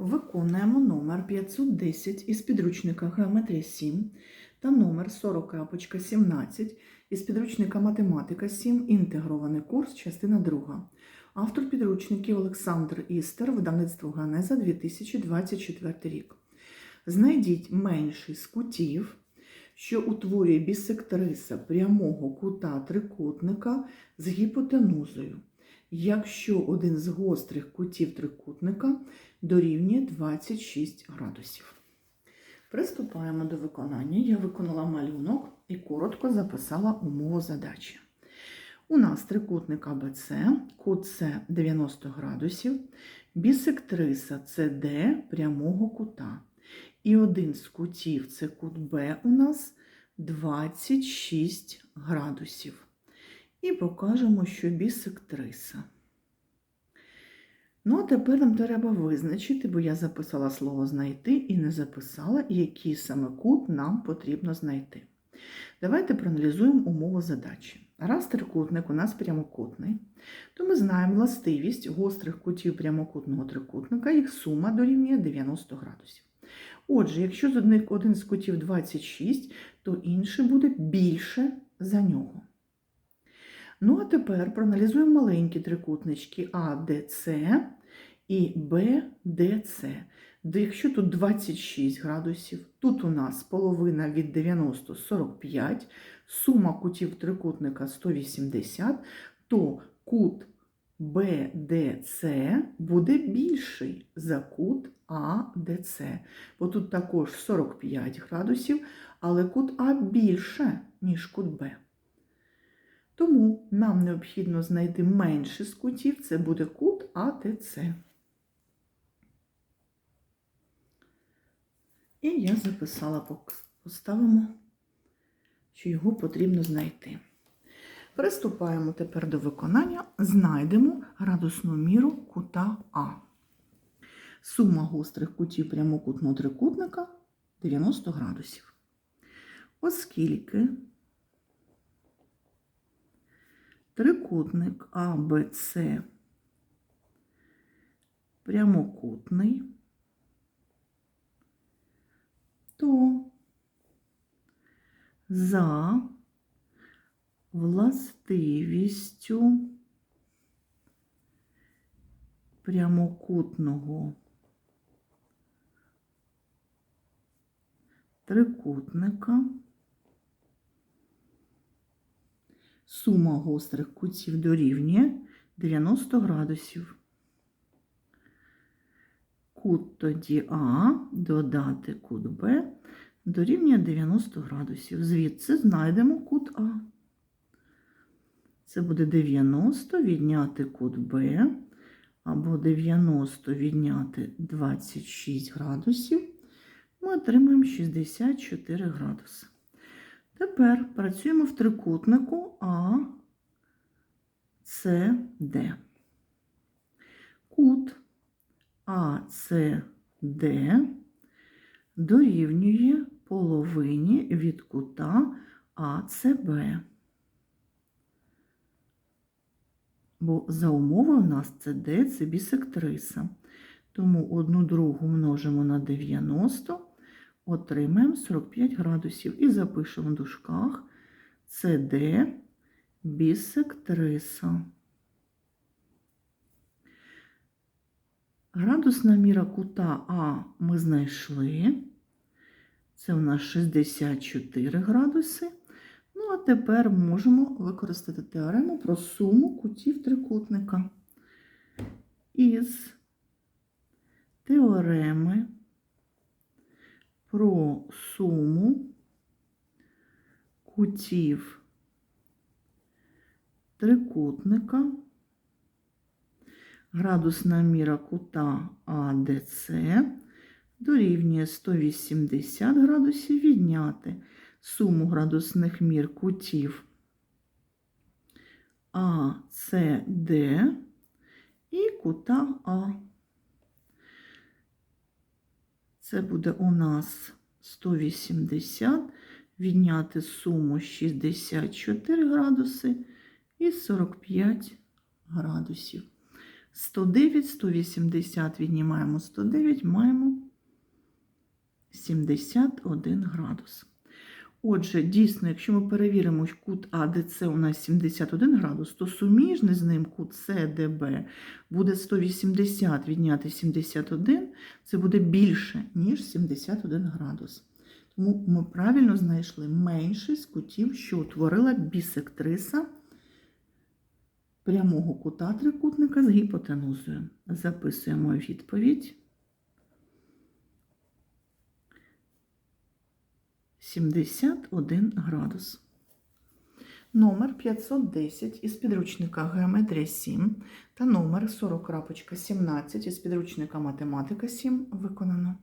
Виконуємо номер 510 із підручника Геометрія 7 та номер 40 17 із підручника Математика 7, інтегрований курс, частина 2. Автор підручників Олександр Істер, видавництво Ганеза 2024 рік. Знайдіть менший з кутів, що утворює бісектриса прямого кута трикутника з гіпотенузою, якщо один з гострих кутів трикутника дорівнює 26 градусів. Приступаємо до виконання. Я виконала малюнок і коротко записала умову задачі. У нас трикутник АБЦ, кут С 90 градусів, бісектриса CD прямого кута. І один з кутів це кут Б у нас 26 градусів. І покажемо, що бісектриса. Ну, а тепер нам треба визначити, бо я записала слово знайти і не записала, який саме кут нам потрібно знайти. Давайте проаналізуємо умову задачі. Раз трикутник у нас прямокутний, то ми знаємо властивість гострих кутів прямокутного трикутника, їх сума дорівнює 90 градусів. Отже, якщо з одних один з кутів 26, то інший буде більше за нього. Ну, а тепер проаналізуємо маленькі трикутнички АДЦ і БДЦ. Якщо тут 26 градусів, тут у нас половина від 90 45, сума кутів трикутника 180, то кут БДЦ буде більший за кут АДЦ. Бо тут також 45 градусів, але кут А більше, ніж кут Б. Тому нам необхідно знайти менший з кутів, це буде кут АТЦ. І я записала, поставимо, що його потрібно знайти. Приступаємо тепер до виконання, знайдемо градусну міру кута А. Сума гострих кутів прямокутного трикутника 90 градусів. Оскільки трикутник АБЦ прямокутний, то за властивістю прямокутного трикутника сума гострих кутів дорівнює 90 градусів. Кут тоді А додати кут Б дорівнює 90 градусів. Звідси знайдемо кут А. Це буде 90 відняти кут Б, або 90 відняти 26 градусів. Ми отримаємо 64 градуси. Тепер працюємо в трикутнику А, С, Д. Кут АСД дорівнює половині від кута АЦБ. Бо за умови у нас це Д, це бісектриса. Тому одну другу множимо на 90, отримаємо 45 градусів. І запишемо в дужках СД бісектриса. Градусна міра кута А ми знайшли. Це у нас 64 градуси. Ну, а тепер можемо використати теорему про суму кутів трикутника. Із теореми про суму кутів трикутника градусна міра кута АДЦ дорівнює 180 градусів відняти суму градусних мір кутів АЦД і кута А. Це буде у нас 180 відняти суму 64 градуси і 45 градусів. 109, 180 віднімаємо 109, маємо 71 градус. Отже, дійсно, якщо ми перевіримо кут АДЦ у нас 71 градус, то суміжний з ним кут СДБ буде 180 відняти 71, це буде більше, ніж 71 градус. Тому ми правильно знайшли менший з кутів, що утворила бісектриса прямого кута трикутника з гіпотенузою. Записуємо відповідь. 71 градус. Номер 510 із підручника Геометрія 7 та номер 40.17 із підручника Математика 7 виконано.